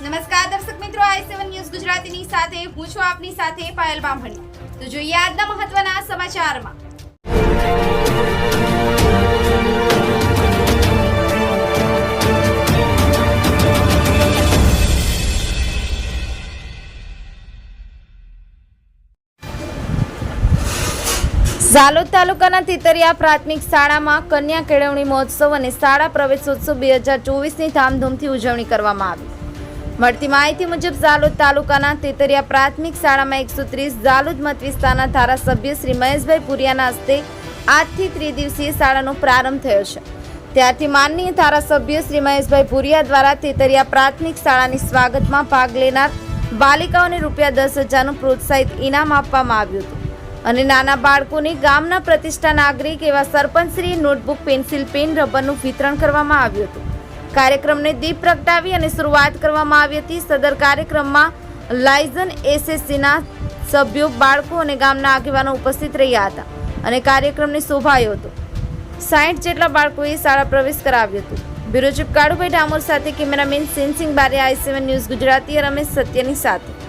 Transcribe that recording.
નમસ્કાર દર્શક મિત્રો, આઈ સેવન ન્યૂઝ ગુજરાતીની સાથે, હું છું આપની સાથે પાયલ બામણી. તો જોઈએ આજના મહત્વના સમાચારમાં. ઝાલોદ તાલુકાના તિતરિયા પ્રાથમિક શાળામાં કન્યા કેળવણી મહોત્સવ અને શાળા પ્રવેશોત્સવ બે હજાર ચોવીસની ધામધૂમથી ઉજવણી કરવામાં આવી. મળતી માહિતી મુજબ ઝાલોદ તાલુકાના તેતરિયા પ્રાથમિક શાળામાં એકસો ત્રીસ ઝાલોદ મત વિસ્તારના ધારાસભ્ય શ્રી મહેશભાઈ પુરિયાના હસ્તે આજથી ત્રિદિવસીય શાળાનો પ્રારંભ થયો છે. ત્યારથી માનનીય ધારાસભ્ય શ્રી મહેશભાઈ પુરિયા દ્વારા તેતરિયા પ્રાથમિક શાળાની સ્વાગતમાં ભાગ લેનાર બાલિકાઓને રૂપિયા દસ હજારનું પ્રોત્સાહિત ઇનામ આપવામાં આવ્યું હતું. અને નાના બાળકોને ગામના પ્રતિષ્ઠા નાગરિક એવા સરપંચશ્રી નોટબુક, પેન્સિલ, પેન, રબરનું વિતરણ કરવામાં આવ્યું હતું. કાર્યક્રમને દીપ પ્રગટાવી અને શરૂઆત કરવામાં આવી હતી. સદર કાર્યક્રમમાં લાયઝન એસએસસીના સભ્યો, બાળકો અને ગામના આગેવાનો ઉપસ્થિત રહ્યા હતા અને કાર્યક્રમને શોભાયો હતો. સાઠ જેટલા બાળકોએ શાળા પ્રવેશ કરાવ્યો હતો. બ્યુરો ચીફ કાળુભાઈ ડામોર સાથે cameraman Sensing Bare I seven news Gujarati, Ramesh સત્યની સાથે.